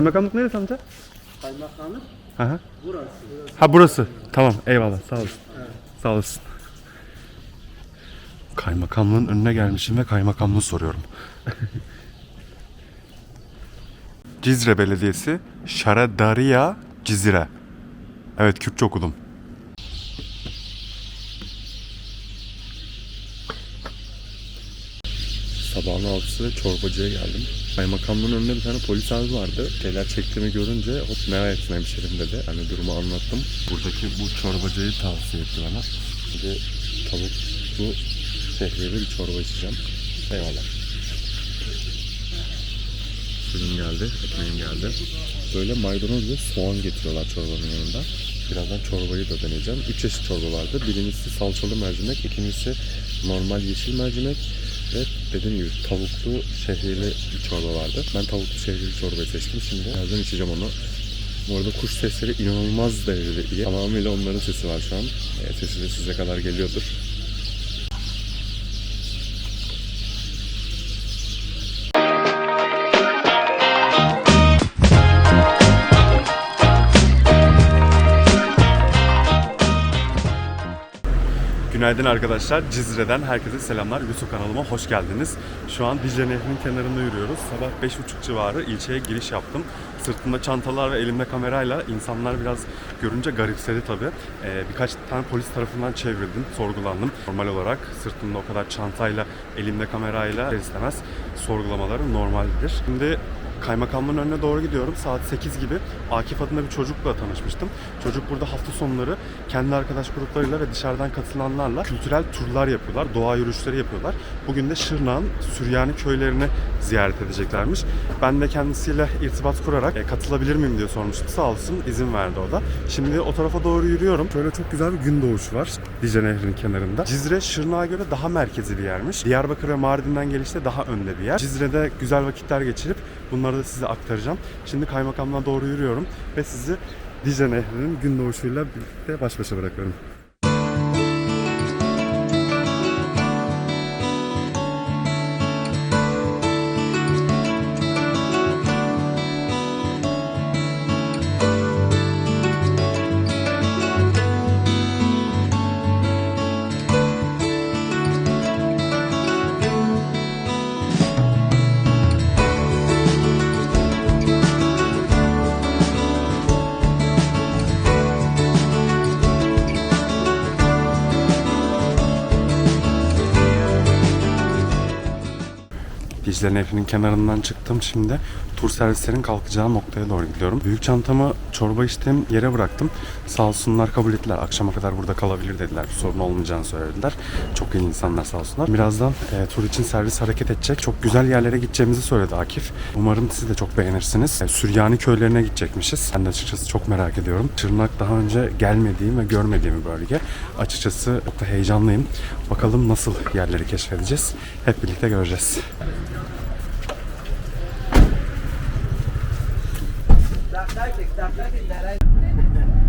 Kaymakamlık neresi amca? Kaymakamlık Hı hı. burası. Ha burası. Tamam eyvallah sağ olasın. Sağ olasın. Kaymakamlığın önüne gelmişim ve kaymakamlığı soruyorum. Cizre Belediyesi Şaradariya Cizre. Evet Kürtçe okudum. Ve çorbacıya geldim. Kaymakamlığın önünde bir tane polis abi vardı. Şeyler çektiğimi görünce hop merak etme hemşerim dedi. Hani durumu anlattım. Buradaki bu çorbacıyı tavsiye etti bana. De tavuklu şehriyeli bir çorba içeceğim. Eyvallah. Suyum geldi, ekmeğim geldi. Böyle maydanoz ve soğan getiriyorlar çorbanın yanında. Birazdan çorbayı da deneyeceğim. Üç çeşit çorba vardı. Birincisi salçalı mercimek, ikincisi normal yeşil mercimek ve dediğim gibi tavuklu şehriyeli bir çorba vardı. Ben tavuklu şehriyeli çorbayı seçtim. Şimdi birazdan içeceğim onu. Bu arada kuş sesleri inanılmaz derecede iyi. Tamamıyla onların sesi var şu an. E, sesi de size kadar geliyordur. Günaydın arkadaşlar. Cizre'den herkese selamlar. Yusuf kanalıma hoş geldiniz. Şu an Dicle Nehri'nin kenarında yürüyoruz. Sabah 5.30 civarı ilçeye giriş yaptım. Sırtımda çantalar ve elimde kamerayla insanlar biraz görünce garipsedi tabii. Ee, birkaç tane polis tarafından çevrildim, sorgulandım. Normal olarak sırtımda o kadar çantayla, elimde kamerayla istemez sorgulamaları normaldir. Şimdi Kaymakamlığın önüne doğru gidiyorum. Saat 8 gibi Akif adında bir çocukla tanışmıştım. Çocuk burada hafta sonları kendi arkadaş gruplarıyla ve dışarıdan katılanlarla kültürel turlar yapıyorlar. Doğa yürüyüşleri yapıyorlar. Bugün de Şırnak'ın Süryani köylerini ziyaret edeceklermiş. Ben de kendisiyle irtibat kurarak e, katılabilir miyim diye sormuştum. Sağ olsun izin verdi o da. Şimdi o tarafa doğru yürüyorum. Şöyle çok güzel bir gün doğuşu var Dicle Nehri'nin kenarında. Cizre Şırnak'a göre daha merkezi bir yermiş. Diyarbakır ve Mardin'den gelişte daha önde bir yer. Cizre'de güzel vakitler geçirip bunları da size aktaracağım. Şimdi kaymakamlığa doğru yürüyorum ve sizi Dicle Nehri'nin gün doğuşuyla birlikte baş başa bırakıyorum. Dicle Nehri'nin kenarından çıktım şimdi. Tur servislerin kalkacağı noktaya doğru gidiyorum. Büyük çantamı çorba içtiğim yere bıraktım. Sağ olsunlar kabul ettiler. Akşama kadar burada kalabilir dediler. Sorun olmayacağını söylediler. Çok iyi insanlar sağ olsunlar. Birazdan e, tur için servis hareket edecek. Çok güzel yerlere gideceğimizi söyledi Akif. Umarım siz de çok beğenirsiniz. E, Süryani köylerine gidecekmişiz. Ben de açıkçası çok merak ediyorum. Tırnak daha önce gelmediğim ve görmediğim bir bölge. Açıkçası çok da heyecanlıyım. Bakalım nasıl yerleri keşfedeceğiz. Hep birlikte göreceğiz.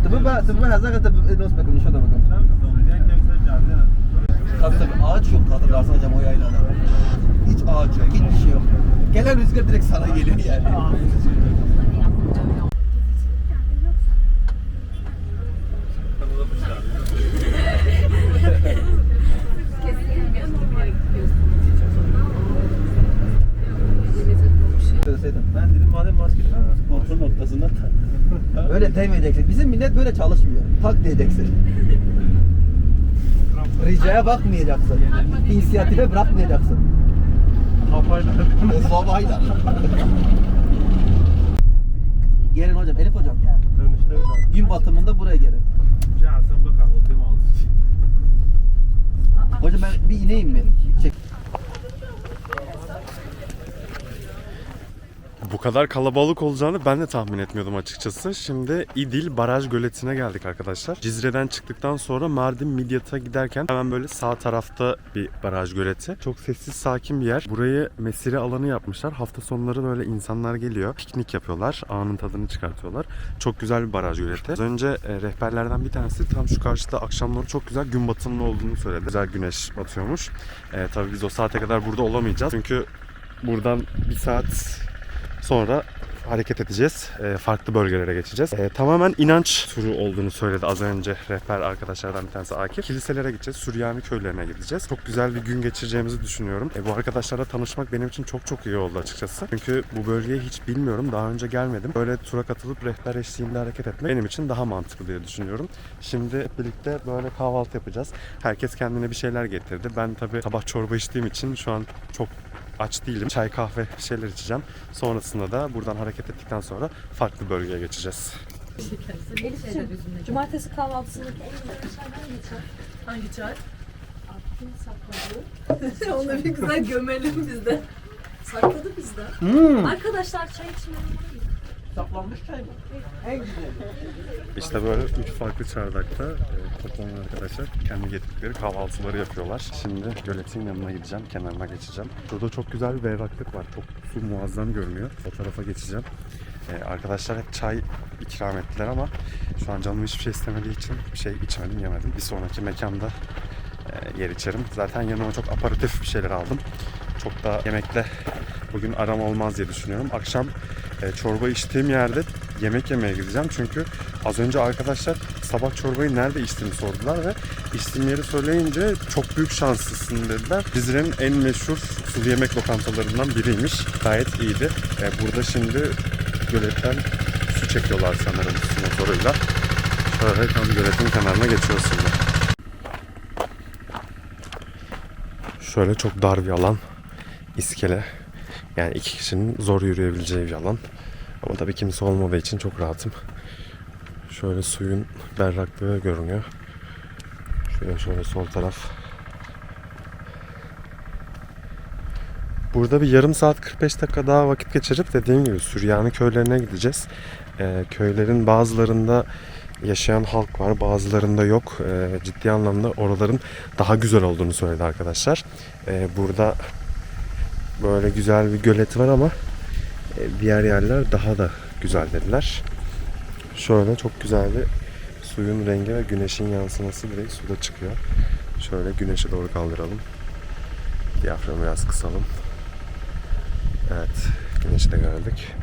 Tabii ben tabii ben hazır tabii nasıl bakın şurada bakın. Tabii tabii ağaç yok hatırlarsan hocam o. Hiç ağaç yok, hiçbir şey yok. Gelen rüzgar direkt sana geliyor yani. Tak. Öyle demeyeceksin. Bizim millet böyle çalışmıyor. Tak diyeceksin. Ricaya bakmayacaksın. İnisiyatife bırakmayacaksın. Kafayla. Babayla. gelin hocam, Elif hocam. Dönüşte bir. Gün batımında buraya gelin. Ya sen o tema alsın. Hocam ben bir ineyim mi? Çek. Bu kadar kalabalık olacağını ben de tahmin etmiyordum açıkçası. Şimdi İdil Baraj Göleti'ne geldik arkadaşlar. Cizre'den çıktıktan sonra Mardin Midyat'a giderken hemen böyle sağ tarafta bir baraj göleti. Çok sessiz sakin bir yer. Burayı mesire alanı yapmışlar. Hafta sonları böyle insanlar geliyor. Piknik yapıyorlar. Anın tadını çıkartıyorlar. Çok güzel bir baraj göleti. Az önce e, rehberlerden bir tanesi tam şu karşıda akşamları çok güzel gün batımlı olduğunu söyledi. Güzel güneş batıyormuş. E, tabii biz o saate kadar burada olamayacağız. Çünkü buradan bir saat sonra hareket edeceğiz. Ee, farklı bölgelere geçeceğiz. Ee, tamamen inanç turu olduğunu söyledi az önce rehber arkadaşlardan bir tanesi Akif. Kiliselere gideceğiz. Süryani köylerine gideceğiz. Çok güzel bir gün geçireceğimizi düşünüyorum. Ee, bu arkadaşlarla tanışmak benim için çok çok iyi oldu açıkçası. Çünkü bu bölgeyi hiç bilmiyorum. Daha önce gelmedim. Böyle tura katılıp rehber eşliğinde hareket etmek benim için daha mantıklı diye düşünüyorum. Şimdi hep birlikte böyle kahvaltı yapacağız. Herkes kendine bir şeyler getirdi. Ben tabii sabah çorba içtiğim için şu an çok aç değilim. Çay kahve bir şeyler içeceğim. Sonrasında da buradan hareket ettikten sonra farklı bölgeye geçeceğiz. Elif'ciğim, cumartesi kahvaltısındaki en güzel çay hangi çay? Hangi çay? Sakladı. Onu bir güzel gömelim biz de. Sakladı bizde. Hmm. Arkadaşlar çay içmeyi Saklanmış çay bu. En güzeli. İşte böyle üç farklı çardakta e, toplanan arkadaşlar kendi getirdikleri kahvaltıları yapıyorlar. Şimdi göletin yanına gideceğim, kenarına geçeceğim. Burada çok güzel bir berraklık var. Çok su muazzam görünüyor. O tarafa geçeceğim. E, arkadaşlar hep çay ikram ettiler ama şu an canım hiçbir şey istemediği için bir şey içmedim, yemedim. Bir sonraki mekanda e, yer içerim. Zaten yanıma çok aparatif bir şeyler aldım. Çok da yemekle bugün aram olmaz diye düşünüyorum. Akşam e, çorba içtiğim yerde yemek yemeye gideceğim. Çünkü az önce arkadaşlar sabah çorbayı nerede içtiğimi sordular ve içtiğim yeri söyleyince çok büyük şanslısın dediler. Cizre'nin en meşhur sulu yemek lokantalarından biriymiş. Gayet iyiydi. E, burada şimdi göletten su çekiyorlar sanırım su motoruyla. Şöyle tam göletin kenarına geçiyoruz şimdi. Şöyle çok dar bir alan. iskele. Yani iki kişinin zor yürüyebileceği bir alan. Ama tabii kimse olmadığı için çok rahatım. Şöyle suyun berraklığı görünüyor. Şöyle şöyle sol taraf. Burada bir yarım saat 45 dakika daha vakit geçirip dediğim gibi Süryani köylerine gideceğiz. Ee, köylerin bazılarında yaşayan halk var, bazılarında yok. Ee, ciddi anlamda oraların daha güzel olduğunu söyledi arkadaşlar. Ee, burada böyle güzel bir gölet var ama e, diğer yerler daha da güzel dediler. Şöyle çok güzel bir suyun rengi ve güneşin yansıması direkt suda çıkıyor. Şöyle güneşe doğru kaldıralım. Diyaframı biraz kısalım. Evet, güneşi de gördük.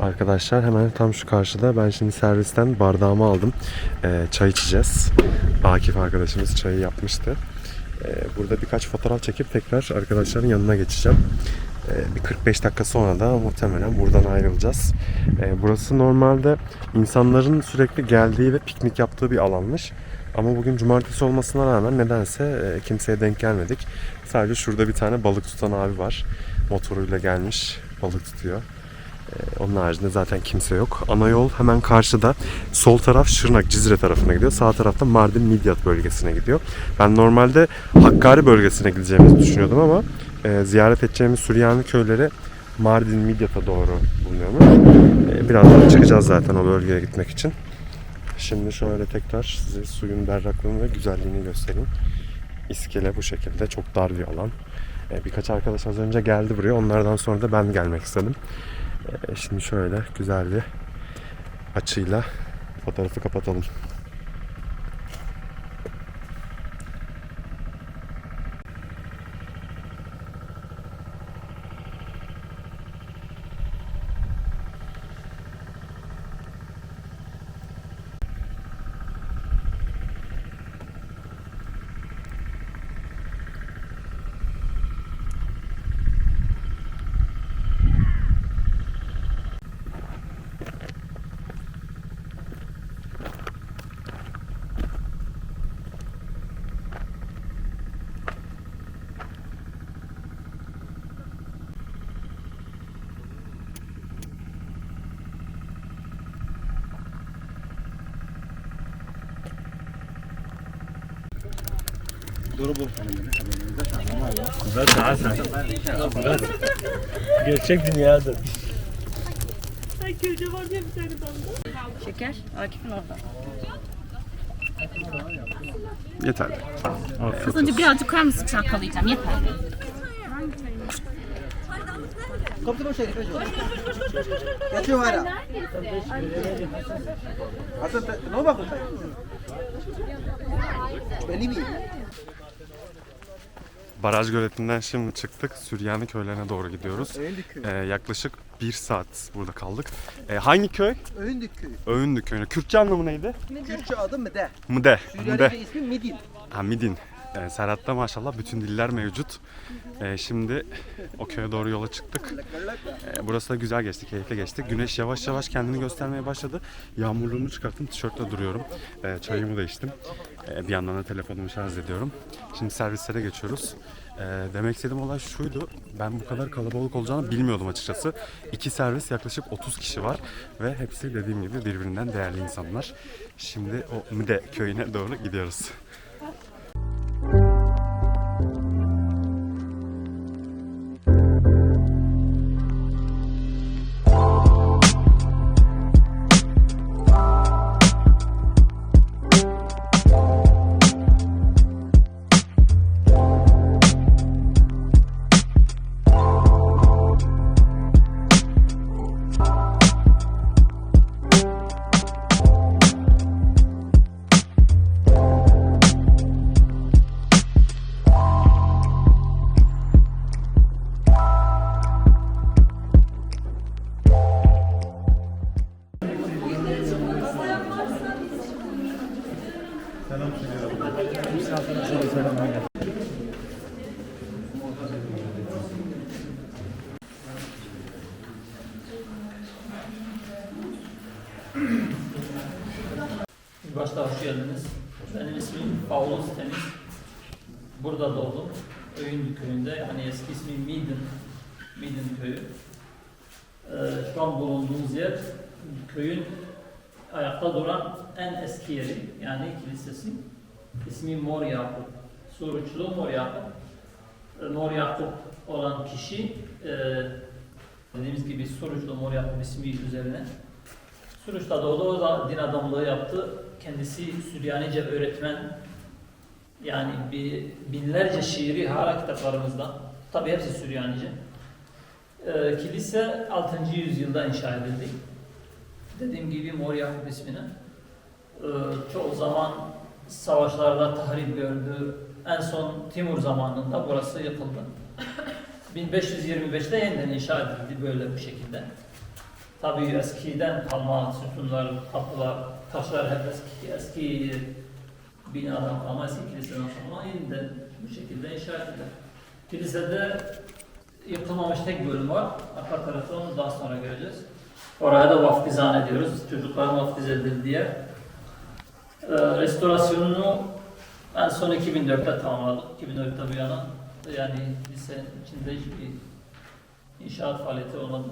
Arkadaşlar hemen tam şu karşıda ben şimdi servisten bardağımı aldım. Ee, çay içeceğiz. Akif arkadaşımız çayı yapmıştı. Ee, burada birkaç fotoğraf çekip tekrar arkadaşların yanına geçeceğim. Ee, bir 45 dakika sonra da muhtemelen buradan ayrılacağız. Ee, burası normalde insanların sürekli geldiği ve piknik yaptığı bir alanmış. Ama bugün cumartesi olmasına rağmen nedense e, kimseye denk gelmedik. Sadece şurada bir tane balık tutan abi var. Motoruyla gelmiş balık tutuyor. Ee, Onun haricinde zaten kimse yok. Ana yol hemen karşıda. Sol taraf Şırnak, Cizre tarafına gidiyor. Sağ tarafta Mardin, Midyat bölgesine gidiyor. Ben normalde Hakkari bölgesine gideceğimizi düşünüyordum ama e, ziyaret edeceğimiz Süryani köyleri Mardin, Midyat'a doğru bulunuyormuş. E, birazdan çıkacağız zaten o bölgeye gitmek için. Şimdi şöyle tekrar size suyun berraklığını ve güzelliğini göstereyim. İskele bu şekilde çok dar bir alan. E, birkaç arkadaş az önce geldi buraya. Onlardan sonra da ben gelmek istedim. E, Şimdi şöyle güzel bir açıyla fotoğrafı kapatalım. Gerçek dünyadır. Şeker, Akif'in orada. Yeterli. Az önce birazcık koyar mısın çalkalayacağım, yeter. Kaptı boş herif. Geçiyor hala. Hasan ne bakın sen? Beni mi? Baraj göletinden şimdi çıktık. Süryani köylerine doğru gidiyoruz. Ee, yaklaşık bir saat burada kaldık. Ee, hangi köy? Öğündük köyü. Öğündük köyü. Kürtçe anlamı neydi? Kürtçe adı Mide. Mıde. Mıde. Süryanice ismi Midin. Ha Midin. Ee, Serhat'ta maşallah bütün diller mevcut. Ee, şimdi o köye doğru yola çıktık. Ee, burası da güzel geçti, keyifli geçti. Güneş yavaş yavaş kendini göstermeye başladı. Yağmurluğumu çıkarttım, tişörtle duruyorum. Ee, çayımı da içtim. Ee, bir yandan da telefonumu şarj ediyorum. Şimdi servislere geçiyoruz. Ee, demek istediğim olay şuydu. Ben bu kadar kalabalık olacağını bilmiyordum açıkçası. İki servis yaklaşık 30 kişi var ve hepsi dediğim gibi birbirinden değerli insanlar. Şimdi o Müde köyüne doğru gidiyoruz. Şu an bulunduğumuz yer köyün ayakta duran en eski yeri. Yani kilisesi. İsmi Mor Yakup. Suruçlu Mor Yakup. Ee, Mor Yakup olan kişi e, dediğimiz gibi Suruçlu Mor Yakup ismi üzerine Suruç'ta doğdu, o da din adamlığı yaptı. Kendisi Süryanice öğretmen. Yani bir binlerce şiiri hala kitaplarımızda. Tabi hepsi Süryanice. Ee, kilise 6. yüzyılda inşa edildi. Dediğim gibi Mor Yakup ismine. Ee, çoğu zaman savaşlarda tahrip gördü. En son Timur zamanında burası yıkıldı. 1525'te yeniden inşa edildi böyle bir şekilde. Tabii eskiden kalma sütunlar, kapılar, taşlar hep eski, eski binadan kalma, eski kiliseden kalma yeniden bu şekilde inşa edildi. Kilisede yıkılmamış tek bölüm var. Arka tarafta onu daha sonra göreceğiz. Oraya da vaftizan ediyoruz. Çocukların vaftiz edildiği yer. Ee, restorasyonunu en son 2004'te tamamladık. 2004'te bu yana yani lisenin içinde hiçbir inşaat faaliyeti olmadı.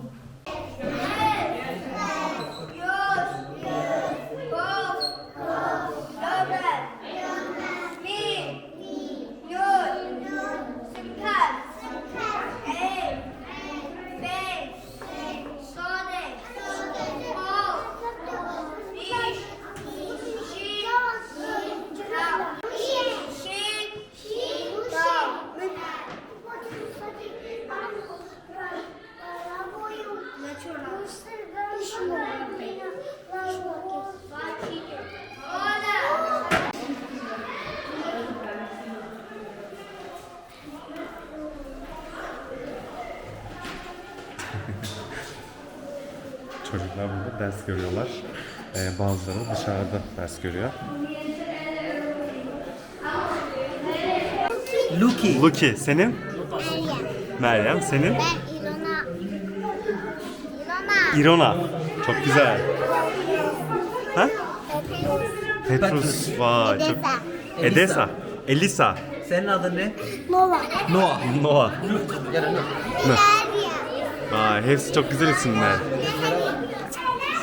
Ders görüyorlar. Ee, bazıları dışarıda ders görüyor. Luki. Luki senin? Meryem senin? Ben İrona. İrona. İrona. Çok güzel. Ha? Petrus. Petrus. Vay çok. Edesa. Elisa. Senin adın ne? Nova. Noah. Noah. Yarın Vay hepsi çok güzel isimler.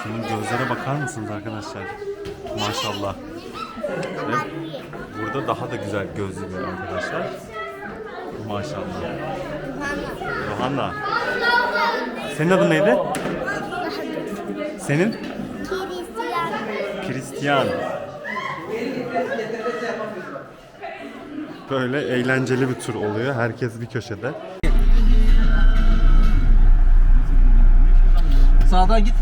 Senin gözlere bakar mısınız arkadaşlar? Maşallah. Ve burada daha da güzel gözlü bir arkadaşlar. Maşallah. Johanna. Senin adın neydi? Senin? Christian. Böyle eğlenceli bir tur oluyor. Herkes bir köşede. Sağdan git.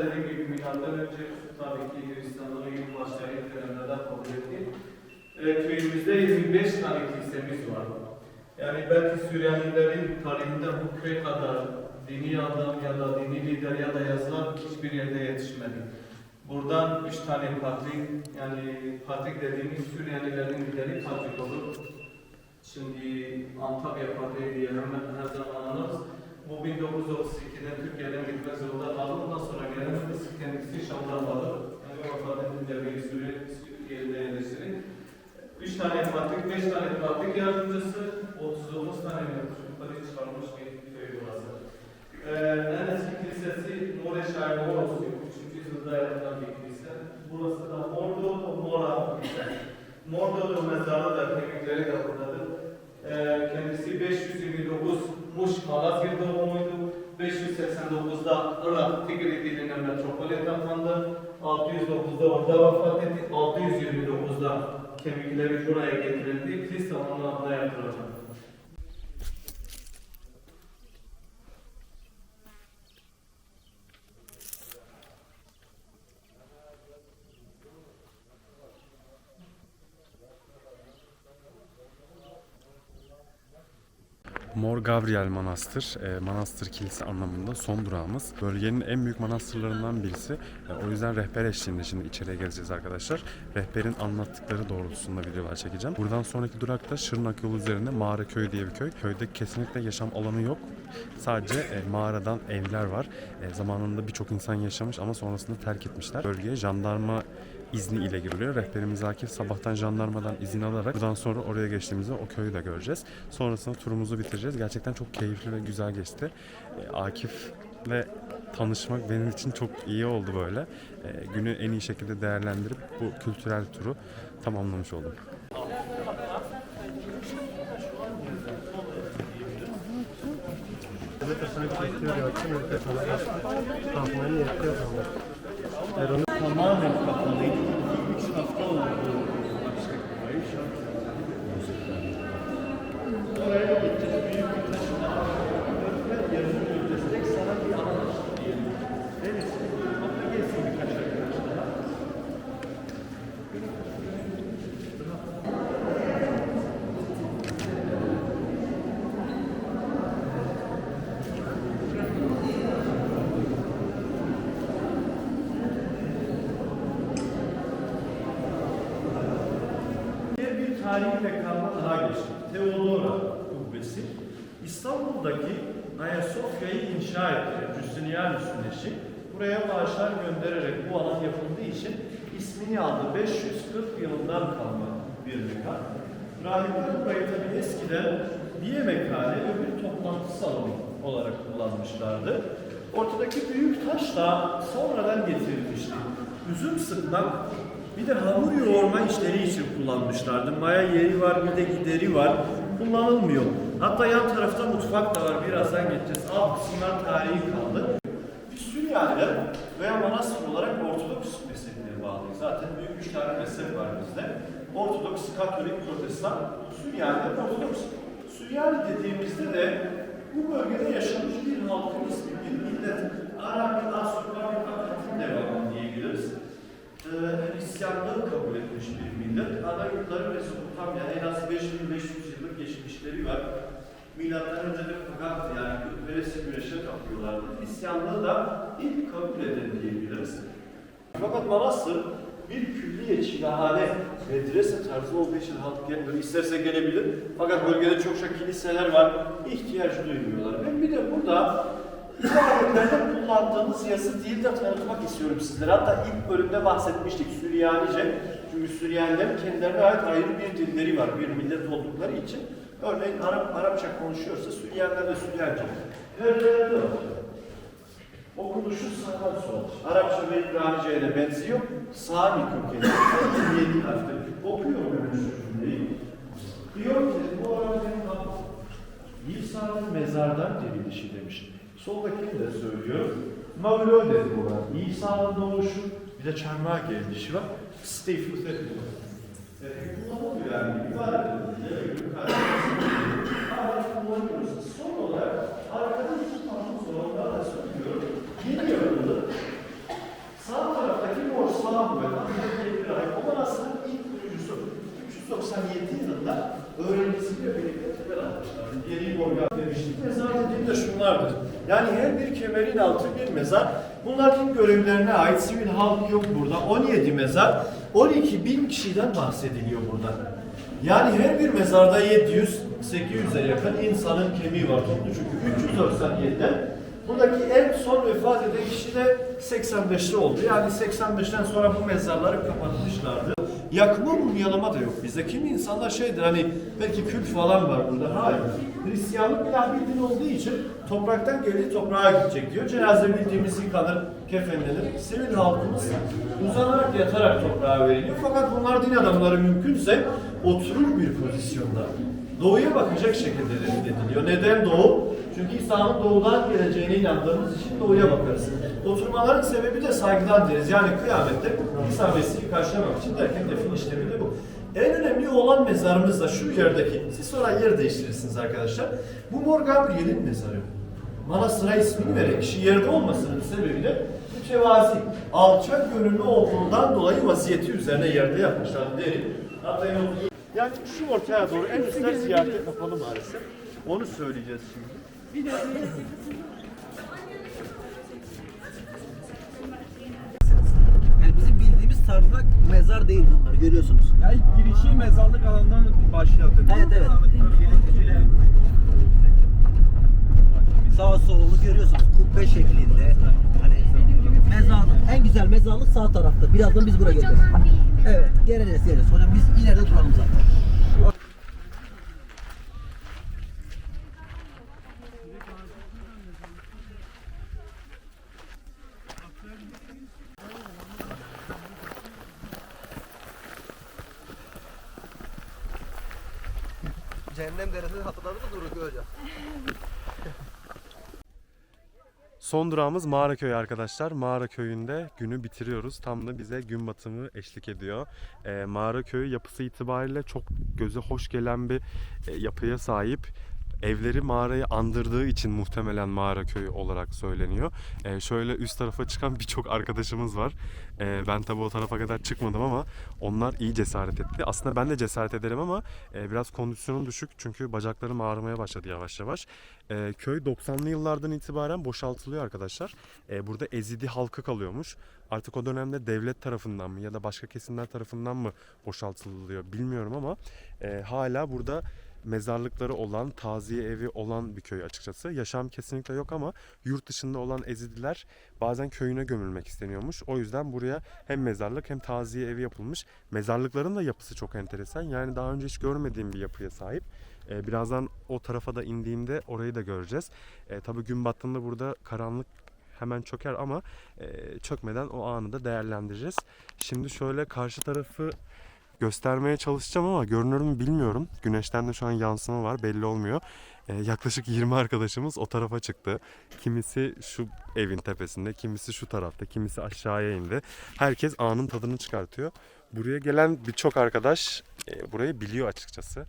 dediğim gibi milattan önce tabii ki Hristiyanların ilk başta ilk dönemlerde kabul ettiği e, köyümüzde 25 tane kilisemiz var. Yani belki Süryanilerin tarihinde bu köy kadar dini adam ya lider ya da yazılar hiçbir yerde yetişmedi. Buradan üç tane patrik, yani patrik dediğimiz Süryanilerin lideri patrik olur. Şimdi Antalya Patriği diye hemen her zaman anarız. Bu 1932'de Türkiye'den gitmek zorunda kaldı. Ondan sonra gelen kendisi Şam'dan alır. Yani vefat edince bir süre yerine yerleştirir. Üç tane patrik, beş tane patrik yardımcısı, 39 tane yukarı çıkarmış bir köy burası. Ee, en kilisesi Nure Şahiroğlu, 3. yüzyılda yapılan bir kilise. Burası da Mordo, Mora kilise. Mordo'da mezarı da kemikleri de buradadır. Ee, kendisi 529 Muş Malazgirt doğumluydu. 589'da Irak Tigri diline metropole kapandı. 609'da orada vefat etti. 629'da kemikleri buraya getirildi. Onun adına yaptırıldı. Mor Gabriel Manastır, e, Manastır Kilise anlamında son durağımız. Bölgenin en büyük manastırlarından birisi. E, o yüzden rehber eşliğinde şimdi içeriye geleceğiz arkadaşlar. Rehberin anlattıkları doğrultusunda videolar çekeceğim. Buradan sonraki durakta Şırnak yolu üzerinde Mağara Köyü diye bir köy. Köyde kesinlikle yaşam alanı yok. Sadece e, mağaradan evler var. E, zamanında birçok insan yaşamış ama sonrasında terk etmişler. Bölgeye jandarma izni ile giriliyor. Rehberimiz Akif sabahtan jandarmadan izin alarak buradan sonra oraya geçtiğimizde o köyü de göreceğiz. Sonrasında turumuzu bitireceğiz. Gerçekten çok keyifli ve güzel geçti. E, Akif'le tanışmak benim için çok iyi oldu böyle. E, günü en iyi şekilde değerlendirip bu kültürel turu tamamlamış oldum. Tamamen kapalıydı. 3 hafta oldu. Oraya gittik. Büyük bir taşıma. Yarın ödesek sana bir alan diyelim. Deniz, topla gelsin birkaç arkadaşlar. Diğer bir tarihi mekanına daha geçtik. Teodora Kubbesi. İstanbul'daki Ayasofya'yı inşa etti. Justinianus Güneşi. Buraya bağışlar göndererek bu alan yapıldığı için ismini aldı. 540 yılından kalma bir mekan. Rahipler burayı tabii eskiden bir yemekhane ve bir toplantı salonu olarak kullanmışlardı. Ortadaki büyük taş da sonradan getirilmişti. Üzüm sıkmak bir de hamur yoğurma işleri için kullanmışlardı. Maya yeri var, bir de gideri var. Kullanılmıyor. Hatta yan tarafta mutfak da var. Birazdan geçeceğiz. Alt kısımlar tarihi kaldı. Biz Süryaniler veya manastır olarak Ortodoks mezhebine bağlıyız. Zaten büyük üç tane mezhep var bizde. Ortodoks, Katolik, Protestan, Süryaniler Ortodoks. Süryani dediğimizde de bu bölgede yaşamış bir halkın ismi, bir millet. Arabi, Asurlar, Akatin devamı diyebiliriz e, Hristiyanlığı kabul etmiş bir millet. Ana yurtları Mezopotamya en az 5500 yıllık geçmişleri var. Milattan önce de fakat yani veresi güneşe tapıyorlardı. Hristiyanlığı da ilk kabul eden diyebiliriz. Fakat manastır bir külliye, çilahane, medrese tarzı olduğu için halk gelmiyor. İsterse gelebilir. Fakat bölgede çokça kiliseler var. İhtiyaç duymuyorlar. Ben bir de burada İbadetlerde kullandığımız yazı dili de tanıtmak istiyorum sizlere. Hatta ilk bölümde bahsetmiştik Süryanice. Çünkü Süryanilerin kendilerine ait ayrı bir dilleri var. Bir millet oldukları için. Örneğin Arap, Arapça konuşuyorsa Süryaniler de Süryanice. Perdelerde var. Okunuşu sağdan sola. Arapça ve İbranice'ye de benziyor. Sami kökenli. Yedi harfleri. Okuyorum ben şu cümleyi. Diyor ki bu Arapçanın kapı İsa'nın mezardan dirilişi demiş. Soldakini de söylüyor. Mavlo dedi bu İsa'nın doğuşu, bir de çarmıha gelişi var. Steve Luther şey var. Evet, kullanılıyor yani. İbare edilince Hala kullanıyoruz. Son olarak arkada iki tanım sorunlar da söylüyorum. Yeni yapıldı. Sağ taraftaki mor sağ kuvvet. Aslında bir ay. O aslında ilk 397 yılında öğrencisiyle birlikte temel atmışlar. Geri morgan demiştik. Mezar dediğim de şunlardır. Yani her bir kemerin altı bir mezar. Bunların görevlerine ait sivil halk yok burada. 17 mezar. 12 bin kişiden bahsediliyor burada. Yani her bir mezarda 700-800'e yakın insanın kemiği var toplu çünkü 397'den buradaki en son vefat eden kişi de 85'li oldu. Yani 85'ten sonra bu mezarları kapatmışlardı. Yakma mumyalama da yok bizde. Kimi insanlar şeydir hani belki kül falan var burada. Hayır. Hristiyanlık ilahi din olduğu için topraktan geldiği toprağa gidecek diyor. Cenaze bildiğimiz yıkanır, kefenlenir. Sivil halkımız uzanarak yatarak toprağa veriliyor. Fakat bunlar din adamları mümkünse oturur bir pozisyonda. Doğuya bakacak şekilde reddediliyor. Neden doğu? Çünkü İsa'nın doğudan geleceğine inandığımız için doğuya bakarız. Oturmaların sebebi de saygıdan deriz. Yani kıyamette İsa Mesih'i karşılamak için derken defin işlemi de bu. En önemli olan mezarımız da şu yerdeki. Siz sonra yer değiştirirsiniz arkadaşlar. Bu Mor Gabriel'in mezarı. Manastıra ismini veren kişi yerde olmasının sebebi de mütevazi, alçak gönüllü olduğundan dolayı vaziyeti üzerine yerde yapmışlar derim. Yani şu ortaya doğru en üstler ziyarete kapalı maalesef. Onu söyleyeceğiz şimdi. Yani bizim bildiğimiz tarzda mezar değil bunlar görüyorsunuz. Yani girişi mezarlık alanından başlatın. Evet evet. Sağ solunu görüyorsunuz kubbe şeklinde. Hani mezarlık en güzel mezarlık sağ tarafta. Birazdan biz buraya geleceğiz. Evet geleceğiz geleceğiz. Hocam biz ileride duralım zaten. Cehennem deresini hatırladın mı Nuri Hocam? Son durağımız Mağaraköy arkadaşlar. Mağara köyünde günü bitiriyoruz. Tam da bize gün batımı eşlik ediyor. Ee, Mağara köyü yapısı itibariyle çok göze hoş gelen bir e, yapıya sahip. Evleri mağarayı andırdığı için muhtemelen mağara köyü olarak söyleniyor. Ee, şöyle üst tarafa çıkan birçok arkadaşımız var. Ee, ben tabii o tarafa kadar çıkmadım ama onlar iyi cesaret etti. Aslında ben de cesaret ederim ama e, biraz kondisyonum düşük çünkü bacaklarım ağrımaya başladı yavaş yavaş. Ee, köy 90'lı yıllardan itibaren boşaltılıyor arkadaşlar. Ee, burada Ezidi halkı kalıyormuş. Artık o dönemde devlet tarafından mı ya da başka kesimler tarafından mı boşaltılıyor bilmiyorum ama e, hala burada mezarlıkları olan, taziye evi olan bir köy açıkçası. Yaşam kesinlikle yok ama yurt dışında olan Ezidiler bazen köyüne gömülmek isteniyormuş. O yüzden buraya hem mezarlık hem taziye evi yapılmış. Mezarlıkların da yapısı çok enteresan. Yani daha önce hiç görmediğim bir yapıya sahip. Ee, birazdan o tarafa da indiğimde orayı da göreceğiz. Ee, tabii gün battığında burada karanlık hemen çöker ama e, çökmeden o anı da değerlendireceğiz. Şimdi şöyle karşı tarafı göstermeye çalışacağım ama görünür mü bilmiyorum. Güneşten de şu an yansıma var belli olmuyor. Ee, yaklaşık 20 arkadaşımız o tarafa çıktı. Kimisi şu evin tepesinde, kimisi şu tarafta, kimisi aşağıya indi. Herkes anın tadını çıkartıyor. Buraya gelen birçok arkadaş e, burayı biliyor açıkçası.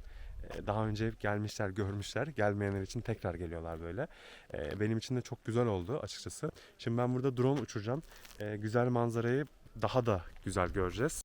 E, Daha önce gelmişler, görmüşler. Gelmeyenler için tekrar geliyorlar böyle. E, Benim için de çok güzel oldu açıkçası. Şimdi ben burada drone uçuracağım. E, Güzel manzarayı daha da güzel göreceğiz.